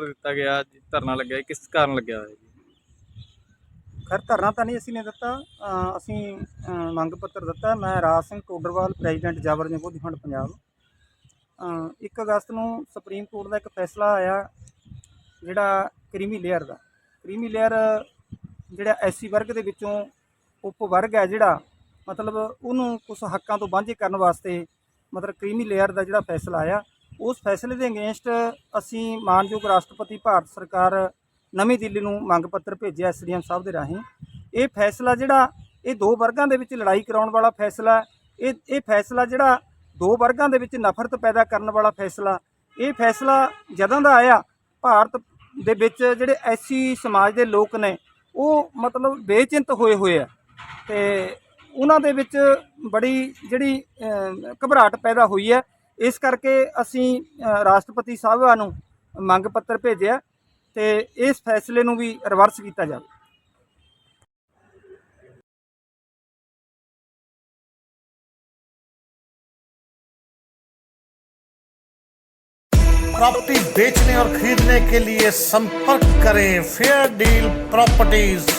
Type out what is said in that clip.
ਦਿੱਤਾ ਗਿਆ ਧਰਨਾ ਲੱਗਿਆ ਕਿਸ ਕਾਰਨ ਲੱਗਿਆ ਹੋਇਆ ਜੀ? ਖੈਰ ਧਰਨਾ ਤਾਂ ਨਹੀਂ ਅਸੀਂ ਨੇ ਦਿੱਤਾ ਅ, ਅਸੀਂ ਅ, ਮੰਗ ਪੱਤਰ ਦਿੱਤਾ। ਮੈਂ ਰਾਜ ਸਿੰਘ ਟੋਡਰਵਾਲ ਪ੍ਰੈਜ਼ੀਡੈਂਟ ਜਾਬਰ ਜੰਗੋਦੀ ਫੰਡ ਪੰਜਾਬ। ਅ, 1 ਅਗਸਤ ਨੂੰ ਸੁਪਰੀਮ ਕੋਰਟ ਦਾ ਇੱਕ ਫੈਸਲਾ ਆਇਆ ਜਿਹੜਾ ਕ੍ਰੀਮੀ ਲੇਅਰ ਦਾ। ਕ੍ਰੀਮੀ ਲੇਅਰ ਜਿਹੜਾ ਐਸਸੀ ਵਰਗ ਦੇ ਵਿੱਚੋਂ ਉਪ ਵਰਗ ਹੈ ਜਿਹੜਾ ਮਤਲਬ ਉਹਨੂੰ ਕੁਝ ਹੱਕਾਂ ਤੋਂ ਵਾਂਝੇ ਕਰਨ ਵਾਸਤੇ ਮਤਲਬ ਕ੍ਰੀਮੀ ਲੇਅਰ ਦਾ ਜਿਹੜਾ ਫੈਸਲਾ ਆਇਆ। ਉਸ ਫੈਸਲੇ ਦੇ ਅਗੇਂਸਟ ਅਸੀਂ ਮਾਨਯੋਗ ਰਾਸ਼ਟਰਪਤੀ ਭਾਰਤ ਸਰਕਾਰ ਨਵੀਂ ਦਿੱਲੀ ਨੂੰ ਮੰਗ ਪੱਤਰ ਭੇਜਿਆ ਐਸਡੀਐਮ ਸਾਹਿਬ ਦੇ ਰਾਹੀਂ। ਇਹ ਫੈਸਲਾ ਜਿਹੜਾ, ਇਹ ਦੋ ਵਰਗਾਂ ਦੇ ਵਿੱਚ ਲੜਾਈ ਕਰਾਉਣ ਵਾਲਾ ਫੈਸਲਾ, ਇਹ ਇਹ ਫੈਸਲਾ ਜਿਹੜਾ ਦੋ ਵਰਗਾਂ ਦੇ ਵਿੱਚ ਨਫ਼ਰਤ ਪੈਦਾ ਕਰਨ ਵਾਲਾ ਫੈਸਲਾ, ਇਹ ਫੈਸਲਾ ਜਦੋਂ ਦਾ ਆਇਆ, ਭਾਰਤ ਦੇ ਵਿੱਚ ਜਿਹੜੇ ਐਸੀ ਸਮਾਜ ਦੇ ਲੋਕ ਨੇ, ਉਹ ਮਤਲਬ ਬੇਚਿੰਤ ਹੋਏ ਹੋਏ ਆ। ਤੇ ਉਹਨਾਂ ਦੇ ਵਿੱਚ ਬੜੀ ਜਿਹੜੀ ਘਬਰਾਹਟ ਪੈਦਾ ਹੋਈ ਹੈ। ਇਸ ਕਰਕੇ ਅਸੀਂ ਅਹ, ਰਾਸ਼ਟਰਪਤੀ ਸਾਹਿਬਾਂ ਨੂੰ ਮੰਗ ਪੱਤਰ ਭੇਜਿਆ ਤੇ ਇਸ ਫੈਸਲੇ ਨੂੰ ਵੀ ਰਿਵਰਸ ਕੀਤਾ ਜਾਵੇ प्रॉपर्टी बेचने और खरीदने के लिए संपर्क करें फेयर डील प्रॉपर्टीज